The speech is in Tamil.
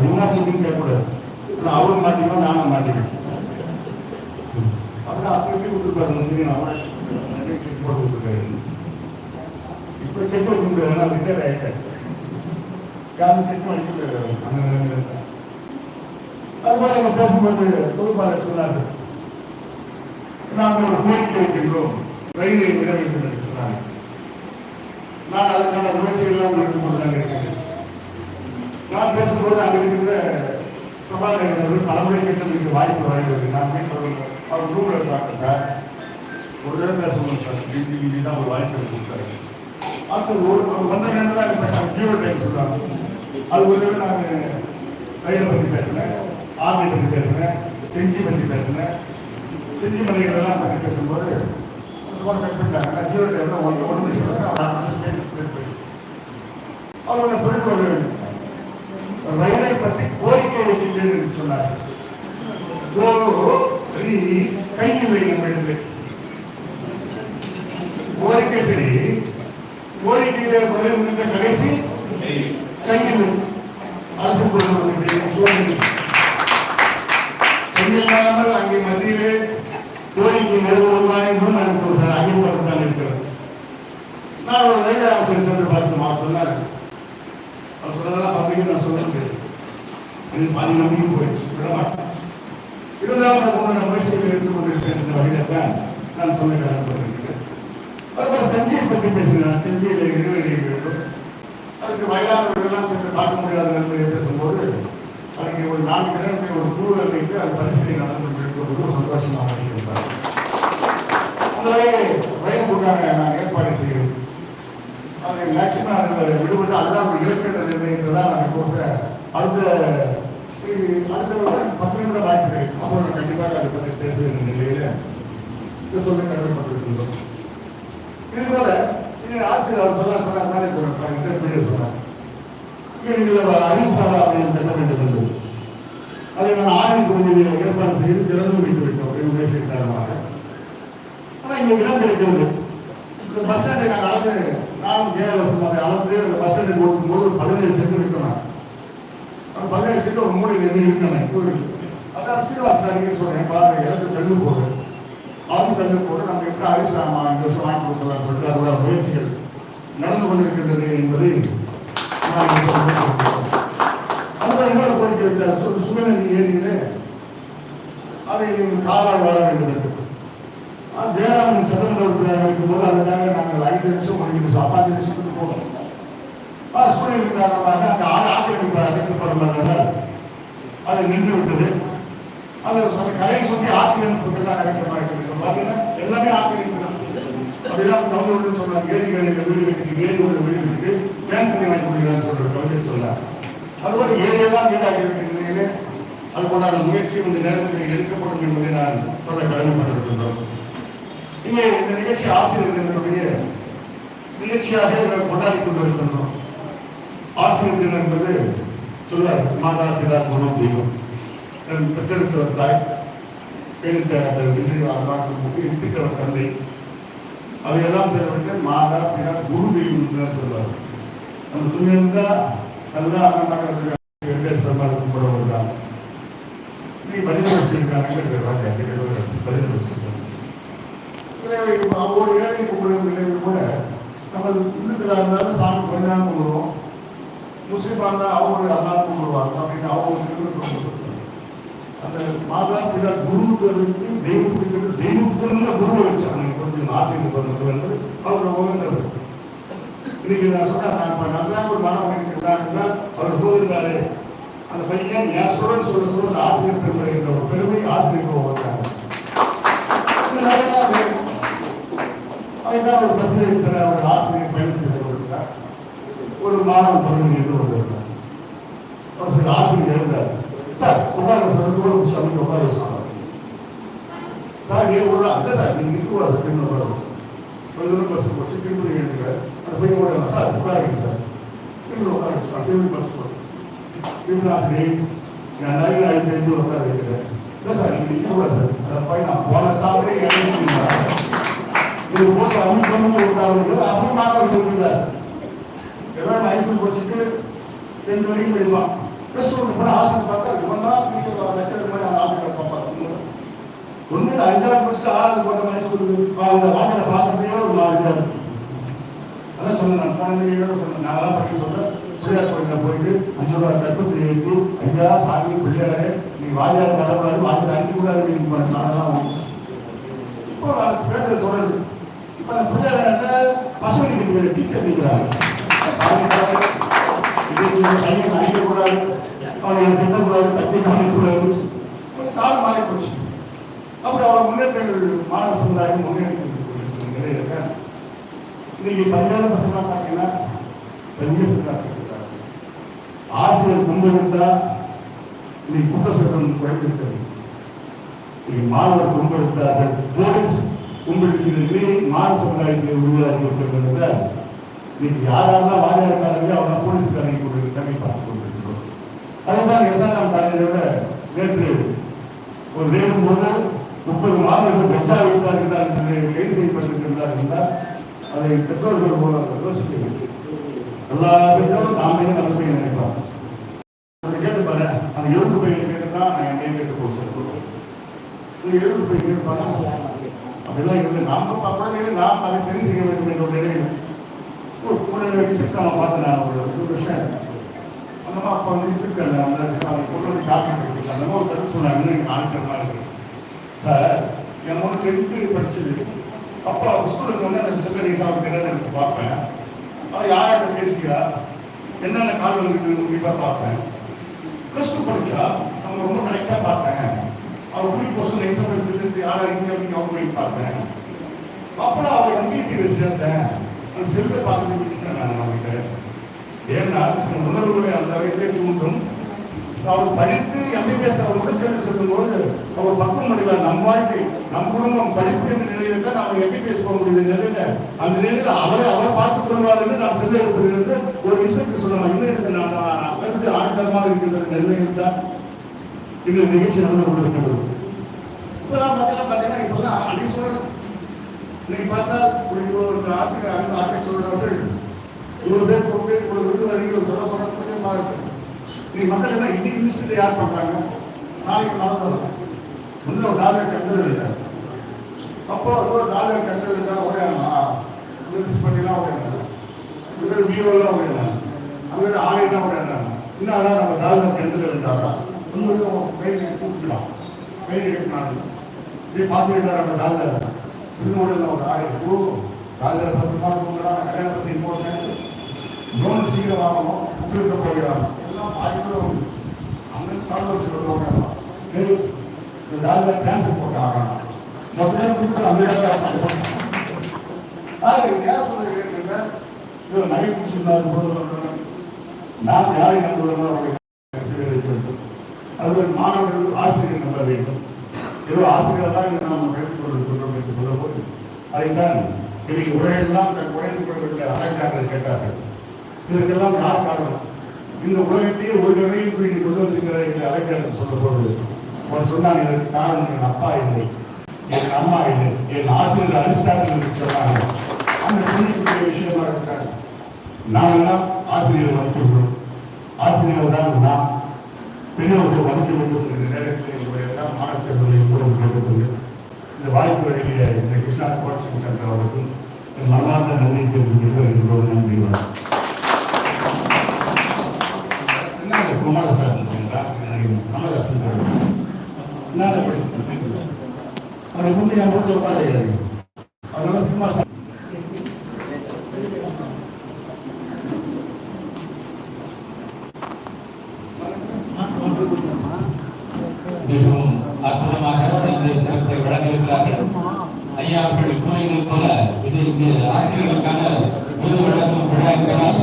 அது என்ன சொல்லின்னு கேட்கக்கூடாது ஆனால் அவரும் மாட்டிக்குவோம் நானும் மாட்டிக்குவேன் அப்புறம் அப்படி எப்படி கொடுத்துருப்பாரு முந்திரி அவரை செக் போட்டு கொடுத்துருக்காரு இப்போ செக் வைக்க முடியாது நான் ரிட்டையர் ஆகிட்டேன் யாரும் செக் வைக்க முடியாது அந்த நிலைமையில இருந்தேன் அதுபோல எங்கள் பேசும்போது பொதுப்பாளர் சொன்னார் நாங்கள் ஒரு கோரிக்கை வைக்கின்றோம் ரயிலை விட வேண்டும் என்று சொன்னாங்க நான் அதற்கான முயற்சிகள்லாம் எடுத்துக்கொண்டு தான் இருக்கிறேன். நான் பேசும்போது அங்கே இருக்கிற சபாநாயகர்கள் பலமுறை கேட்டு எனக்கு வாய்ப்பு வழங்குவது நான் கேட்பவர்கள் அவர் ரூமில் இருப்பாங்க சார். ஒரு தடவை பேசணும் சார். டிவி தான் ஒரு வாய்ப்பு கொடுத்தாரு அந்த ஒரு ஒரு ஒன்றரை நேரம் தான் எனக்கு ஜீரோ டைம் சொல்கிறாங்க அது ஒரு தடவை நான் ரயிலை பற்றி பேசினேன். ஆர்மி பற்றி பேசினேன். செஞ்சி பற்றி பேசினேன். செஞ்சி மலைகளெல்லாம் பற்றி பேசும்போது ஃபோன் ஜீரோ டைம் ஒன்று ஒன்று பேசி பேசி பேசி அவர் ஒன்று புரிந்து கொள்ள வேண்டும் ரயிலை பற்றி கோரிக்கை வைக்கின்றேன் என்று சொன்னார். கையில் வை நம்ம கோரிக்கை சரி. கோரிக்கையில பதில் முடிந்த கடைசி கையில். அரசு கொண்டு கையில்லாமல் அங்கே மத்தியிலே கோரிக்கை நிறைவேறுமா என்றும் எனக்கு ஒரு சில அறிவுறுத்தல் தான் இருக்கிறது நான் ஒரு ரயில்வே ஆஃபீஸர் சென்று பார்த்து அவர் சொன்னார் அவர் சொன்னதெல்லாம் பப்ளிக்கு நான் சொல்லுறது எனக்கு பாதி நம்பிக்கை போயிடுச்சு. விடமாட்டேன் இருந்தாலும் நான் உங்களோட முயற்சிகளை எடுத்துக் கொண்டிருக்கேன் என்ற வகையில தான் நான் சொல்ல கடமைப்பட்டிருக்கிறேன் அதுபோல செஞ்சியை பற்றி பேசுகிறேன். சஞ்சயில் நிறைவேறிய வேண்டும் அதுக்கு வயதானவர்கள்லாம் சென்று பார்க்க முடியாத நண்பர்கள் பேசும்போது அதுக்கு ஒரு நான்கு நேரத்தில் ஒரு குழுவை அமைத்து அது பரிசீலனை நடந்து கொண்டிருப்பது சந்தோஷமாக இருக்கிறார் அந்த வகையில் வயது நான் ஏற்பாடு செய்கிறேன். மேக்சிமம் அதில் விடுபட்டு அதுதான் ஒரு இலக்கிய நான் அடுத்த இது அடுத்த பத்து நிமிடம் வாய்ப்பு கிடைக்கும். அப்போ நான் கண்டிப்பாக அதை பற்றி பேசுகிற நிலையில் இதை சொல்ல கடமைப்பட்டிருக்கின்றோம். இது போல இது ஆசிரியர் அவர் சொல்ல சொன்ன மாதிரி சொல்றேன் இன்டர்வியூ சொன்னார். நீங்கள் அப்படின்னு திட்டம் வேண்டும் இருந்தது அதை நான் ஆணைய தொகுதியில் ஏற்பாடு செய்து திறந்து முடித்து விட்டோம் அப்படின்னு பேசிய காரணமாக ஆனால் இங்கே இடம் கிடைக்கிறது. இந்த பஸ் ஸ்டாண்டை நாங்கள் அளந்து நானும் கேஎல்எஸ் அதை அளந்து அந்த பஸ் ஸ்டாண்டை போகும்போது பதினேழு சென்று இருக்கணும் பதினேழு சென்று ஒரு மூணு எது இருக்கணும் கோவில் அதான் சீனிவாசன் அடிக்கடி சொல்றேன் பாருங்க எனக்கு தள்ளு போடு. அளந்து தள்ளு போடு நம்ம எப்படி ஆயுஷாமா இந்த வருஷம் வாங்கி கொடுக்கலாம் சொல்லிட்டு அதோட முயற்சிகள் நடந்து கொண்டிருக்கின்றது என்பதை நான் இங்கே சொல்லியிருக்கிறேன். அதுபோல இன்னொரு கோரிக்கை வைத்தார் சு- சுமநதி ஏரியிலே அதை காலாய் வாழ வேண்டும் என்று ஆனா, ஜெயராமன் சட்டமன்ற உறுப்பினர் இருக்கும்போது அதுக்காக நாங்கள் ஐந்து நிமிஷம் ஒரு நிமிஷம் சூழ்நிலை காரணமாக அந்த ஆறு ஆக்கிரமிப்பு அகற்றப்படுவதால் அது நின்று விட்டது. அது சொன்ன கரையை சுற்றி ஆக்கிரமிப்புக்கு தான் அகற்றமாக பார்த்தீங்கன்னா எல்லாமே ஆக்கிரமிப்பு தான். அப்படிதான் தமிழ் சொன்னாங்க ஏரி ஏரியில் வீடு கட்டிட்டு ஏரி உள்ள வீடு இருக்குது கேன் வாங்கி கொடுக்குறான்னு சொல்ற சொன்னார். அதுபோல ஏரியெல்லாம் வீடாக இருக்கிற அது அதுபோல முயற்சி இந்த நேரத்தில் எடுக்கப்படும் என்பதை நான் சொல்ல கடமைப்பட்டிருக்கின்றோம். இங்கே இந்த நிகழ்ச்சி ஆசிரியர்களுடைய நிகழ்ச்சியாக இதை கொண்டாடி கொண்டிருக்கின்றோம் ஆசிரியர் தினம் என்பது சொல்வார் மாதா பிதா குணம் தெய்வம் தன் பெற்றெடுத்தவர் தாய் எடுத்த அந்த விஜய் அம்மாவுக்கு எடுத்துட்டவர் தந்தை அதையெல்லாம் சேர்த்து மாதா பிதா குரு தெய்வம் என்று தான் சொல்வார் நம்ம துணியிருந்தா நல்லா அண்ணன் வெங்கடேஷ் பெருமாள் கும்பிடுவது தான் நீ பதில் வச்சிருக்காங்க பதில் வச்சிருக்காங்க அவங்களோட இறைவனை கும்பிடும் நிலையில் கூட நம்ம இந்துக்களாக இருந்தாலும் சாமி கொஞ்சம் நேரம் கும்பிடுவோம் முஸ்லீமாக இருந்தால் அவங்க அல்லா கும்பிடுவாங்க அப்படின்னு அவங்க திருவிழா அந்த மாதா பிதா குருவுக்கு தெய்வத்துக்கு தெய்வத்துக்கு குருவை வச்சாங்க. கொஞ்சம் ஆசைக்கு பண்ணது அவரோட அவங்க இன்னைக்கு நான் சொன்னேன் நான் இப்போ நல்லா ஒரு மனம் இருக்கிறாங்கன்னா அவர் போயிருந்தாரு அந்த பையன் என் சுரன் சொல்ல சொல்ல ஆசிரியர் பெருமை என்ற ஒரு பெருமை ஆசிரியர் வருவாங்க அதுக்காக ஒரு பஸ்ஸில் இருக்கிற ஒரு ஆசிரியர் பயணம் செய்து கொண்டிருந்தார் ஒரு மாணவன் பகுதி என்று வந்திருந்தார் அவர் சில ஆசிரியர் இருந்தார் சார் உட்கார சொல்லுங்க கூட சாமி உட்கார சொன்னார் சார். ஏன் உள்ள அந்த சார் நீங்க நிற்க கூடாது சார் பின்ன உட்கார கொஞ்ச தூரம் பஸ் போச்சு திருப்பி எடுத்துக்க அந்த பையன் உடனே சார் உட்காருங்க சார். திருப்பி உட்கார சொன்னார் திருப்பி பஸ் போச்சு திருப்பி ஆசிரியர் நான் நிறைய ஐந்து ஐந்து உட்கார வைக்கிறேன் இல்லை சார் நீங்கள் நிற்க கூடாது சார். அந்த பையன் போன சாப்பிட்டே இறங்கி இது போட்டு அவங்க பண்ணி விட்டாங்க அப்படி மாணவர்கள் இருக்கிறார் எல்லாம் ஹைஸ்கூல் படிச்சுட்டு டென்த் வரைக்கும் போயிடுவான் ப்ளஸ் ஒன்று போனால் ஹாஸ்டல் பார்த்தா இவன் தான் ஃபியூச்சர் லட்சம் மாதிரி அந்த ஹாஸ்டலில் பார்ப்பாங்க ஒன்று அஞ்சாவது படிச்சு ஆறாவது போட்ட மாதிரி சொல்லுது அவங்க வாசலை பார்க்கறதே ஒரு மாதிரி பேர் அதான் சொன்னேன் நான் குழந்தைகளோட சொன்னேன். நாங்களாம் படிக்க சொல்கிறேன் பிள்ளையார் கோயிலில் போயிட்டு அஞ்சு ரூபா தட்டு ஏற்றி ஐயா சாமி பிள்ளையாரே நீ வாஜியார் வரக்கூடாது வாஜார் அஞ்சு கூட நீங்க பண்ணலாம் இப்போ அந்த பேருந்து தொடருது இப்போ அந்த பிள்ளையார் பசங்க டீச்சர் நிற்கிறாங்க பையன் அடிக்கக்கூடாது. அவனை எனக்கு திட்டக்கூடாது கத்தி காமிக்கக்கூடாது கொஞ்சம் காலம் மாறி போச்சு. அப்புறம் அவரை முன்னேற்றங்கள் மாணவ சமுதாயம் முன்னேற்ற நிலையில் இன்னைக்கு பதினாறு பசங்க பார்த்தீங்கன்னா பெரிய சொல்றாங்க ஆசிரியர் கும்பிடுத்தா இன்னைக்கு குற்ற சட்டம் குறைந்திருக்கிறது இன்னைக்கு மாணவர் கும்பிடுத்தார்கள் போலீஸ் கும்பிடுக்கிறதுலே மாறு சமுதாயத்தை உருவாக்கி இருக்கிறத இன்னைக்கு யாரெல்லாம் வாரியாருக்காரங்க அவங்க போலீஸ்காரங்க கொண்டு தண்ணி பார்த்து கொண்டிருக்கிறோம் அதுதான் எஸ்ஆர்எம் காலேஜோட நேற்று ஒரு வேணும் போது முப்பது மாணவர்கள் பெற்றா வைத்தார்கள் கைது செய்யப்பட்டிருக்கிறார் என்றால் அதை பெற்றோர்கள் மூலம் யோசிக்க வேண்டும். எல்லா பெற்றோரும் நாமே நல்ல நினைப்பாங்க. கேட்டு பாரு அந்த எழுத்து பையன் கேட்டு தான் நான் என்னைய கேட்டு போக சொல்லுவோம் இந்த எழுத்து பையன் கேட்பாங்க அப்படிலாம் இருந்து நாம குழந்தைங்க நாம் அதை சரி செய்ய வேண்டும் என்ற ஒரு நிலையில் ஒரு ரிசிப்ட் நம்ம பார்த்து நான் ஒரு ஒரு விஷயம் அந்த அப்போ வந்து ரிசிப்ட் அந்த அவங்க கொண்டு வந்து டாக்குமெண்ட் அந்த ஒரு கருத்து சொன்னாங்க எனக்கு மாதிரி இருக்கு. சார் என் ஒன்று டென்த்து படிச்சது. அப்போ ஸ்கூலுக்கு வந்து அந்த செல்லரி சாப்பிட்டு எனக்கு பார்ப்பேன். அவன் யார்கிட்ட பேசுகிறா? என்னென்ன கால் வந்துருக்கு கண்டிப்பாக பார்ப்பேன். ப்ளஸ் டூ படித்தா அவங்க ரொம்ப கரெக்டாக பார்த்தேன். அவர் குடி போஸ்ட் எக்ஸாம்பிள் செஞ்சு யாரை இங்கே அப்படின்னு அவங்க போய் பார்த்தேன். அப்புறம் அவர் எம்பிபி சேர்த்தேன். அந்த செல்லை பார்த்துட்டு நான் அவங்ககிட்ட ஏன்னா சில உணர்வுகளை அந்த வகையிலே தூண்டும். அவர் படித்து எம்பிபிஎஸ் அவர் உடற்கல்வி சொல்லும்போது அவர் பக்கம் முடியல நம் வாழ்க்கை நம் குடும்பம் படித்து என்ற நிலையில தான் நம்ம எம்பிபிஎஸ் போக முடியுது. நிலையில அந்த நிலையில அவரை அவர் பார்த்துக் கொள்வார் என்று நான் செல்ல எடுப்பதிலிருந்து ஒரு இன்ஸ்பெக்டர் சொல்லலாம் இன்னும் இருக்கு நான் கருத்து ஆழ்த்தரமாக இருக்கின்ற நிலையில் தான் இந்த நிகழ்ச்சி நடந்து கொண்டிருக்கிறது இப்பதான் பார்த்தா பார்த்தீங்கன்னா இப்பதான் அன்னைக்கு சொல்லணும். இன்னைக்கு பார்த்தா ஒரு இருபது ஆசிரியர் அன்பு ஆட்டை சொல்கிறவர்கள் இவ்வளோ பேர் கொண்டு இவ்வளோ விருது வரைக்கும் சொல்ல சொல்ல கொஞ்சமா இருக்கு இன்னைக்கு மக்கள் என்ன இன்னைக்கு இன்ஸ்டியூட் யார் பண்ணுறாங்க நாளைக்கு மறந்துடும் முன்ன ஒரு டாலர் கண்டது இல்லை அப்போ அது ஒரு டாலர் கண்டது இல்லை ஒரே பண்ணிலாம் ஒரே இவர் வீரோலாம் ஒரே அங்கே ஆலையெல்லாம் ஒரே இன்னும் அதான் நம்ம டாலர் கண்டது இருந்தாரா? இன்னும் பெயின் கூப்பிடலாம் பெயின் எடுக்கணும் இப்படி பார்த்துக்கிட்டா நம்ம டாக்டர் இன்னொரு ஒரு ஆயிரம் ஓ டாக்டர் பத்து மாதம் கொடுக்குறாங்க கல்யாணத்தை போட்டேன் லோன் சீக்கிரம் வாங்கணும். உங்களுக்கு போகிறாங்க எல்லாம் ஆயிரம் அங்கே கால்வரிசை வருவாங்க இந்த டாக்டர் கேன்சர் போட்டு ஆகணும். முதல்ல கொடுத்து அந்த இடத்துல ஆக ஏன் நகை கொடுத்துருந்தாரு போது நாம் யாரை நம்புகிறோமோ மாணவர்கள் ஆசிரியர் நம்ப வேண்டும். ஏதோ ஆசிரியர் தான் இங்கே நாம் கருத்து கொண்டிருக்கிறோம் என்று சொல்லும்போது அதைத்தான் இன்னைக்கு உலகெல்லாம் தன் உழைத்துக் கொண்டிருக்கிற ஆராய்ச்சியாளர்கள் கேட்டார்கள். இதற்கெல்லாம் யார் காரணம்? இந்த உலகத்தையே ஒரு நிலையில் போய் கொண்டு வந்திருக்கிற என்று அலைஞர்கள் சொல்லும்போது அவர் சொன்னாங்க இதற்கு காரணம் என் அப்பா இல்லை என் அம்மா இல்லை என் ஆசிரியர் அரிஸ்டாட்டில் என்று சொன்னாங்க அந்த புரிஞ்சுக்கூடிய விஷயமா இருக்காங்க நாம் ஆசிரியர் மதிக்கிறோம் ஆசிரியர் தான் நாம் பெரியவர்கள் மதிக்க வேண்டும் என்ற நேரத்தில் என்னுடைய எல்லாம் மாணவ செல்வங்களை கூட கேட்டுக்கொண்டு இந்த வாய்ப்பு வழங்கிய இந்த கிருஷ்ணா கோச்சிங் சென்டர் அவருக்கும் என் மனமார்ந்த நன்றி தெரிவித்து என்பது நன்றி வணக்கம். என்ன குமாரசாமி கமலஹாசன் என்ன படிச்சு அவரை முன்னே என் மிகவும் அற்புதமாக இந்த சிறப்பை வழங்கியிருக்கிறார்கள். ஐயா அவர்கள் கோயிலை போல இதற்கு ஆசிரியர்களுக்கான விருது வழங்கும் விழா இருக்கிறார்